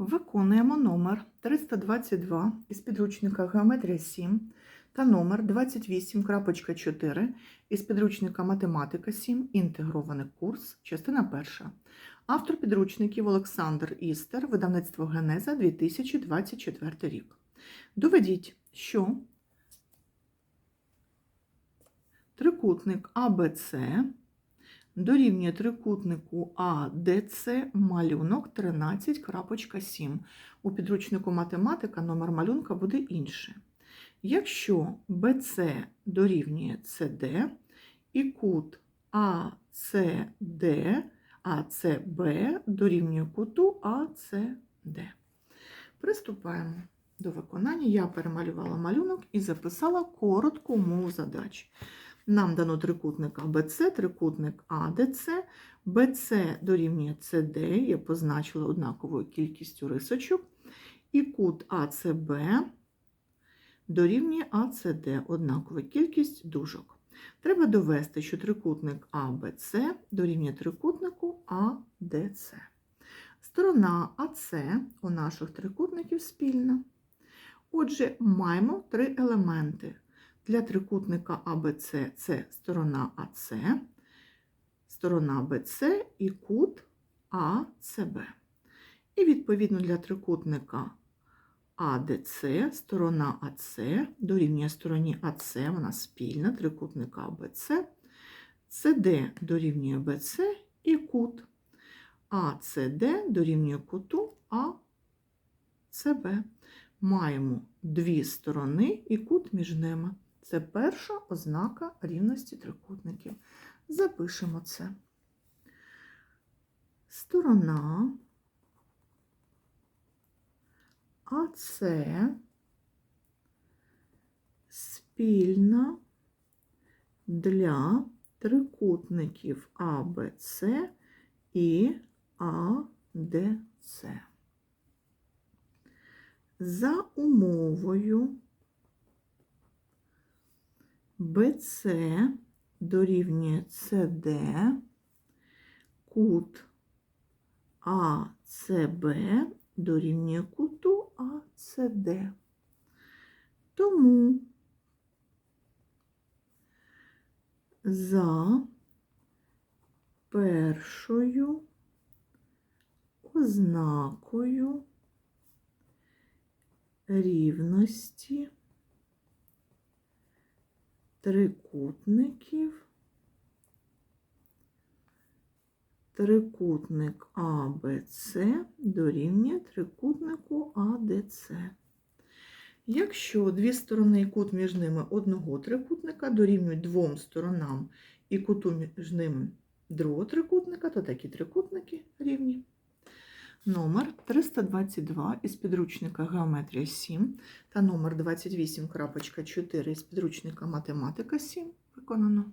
Виконуємо номер 322 із підручника Геометрія 7 та номер 28.4 із підручника Математика 7. Інтегрований курс, частина перша. Автор підручників Олександр Істер, видавництво Генеза 2024 рік. Доведіть, що трикутник АБЦ дорівнює трикутнику АДЦ малюнок 13.7. У підручнику математика номер малюнка буде інший. Якщо BC дорівнює CD і кут ACD, ACB дорівнює куту ACD. Приступаємо до виконання. Я перемалювала малюнок і записала коротку умову задачі. Нам дано трикутник АБЦ, трикутник АДЦ, БЦ дорівнює СД, я позначила однаковою кількістю рисочок, і кут АЦБ дорівнює АЦД, однакова кількість дужок. Треба довести, що трикутник АБЦ дорівнює трикутнику АДЦ. Сторона АЦ у наших трикутників спільна. Отже, маємо три елементи. Для трикутника АБЦ це сторона АЦ, сторона БЦ і кут АЦБ. І відповідно для трикутника АДЦ, сторона АЦ дорівнює стороні АЦ, вона спільна, трикутника АБЦ, СД дорівнює БЦ і кут АЦД дорівнює куту АЦБ. Маємо дві сторони і кут між ними. Це перша ознака рівності трикутників. Запишемо це. Сторона АЦ спільна для трикутників АБЦ і АДЦ. За умовою БЦ дорівнює СД, кут АЦБ дорівнює куту АЦД. Тому за першою ознакою рівності трикутників, трикутник АБЦ дорівнює трикутнику АДЦ. Якщо дві сторони і кут між ними одного трикутника дорівнюють двом сторонам і куту між ними другого трикутника, то такі трикутники рівні. Номер 322 із підручника Геометрія 7 та номер 28.4 із підручника Математика 7 виконано.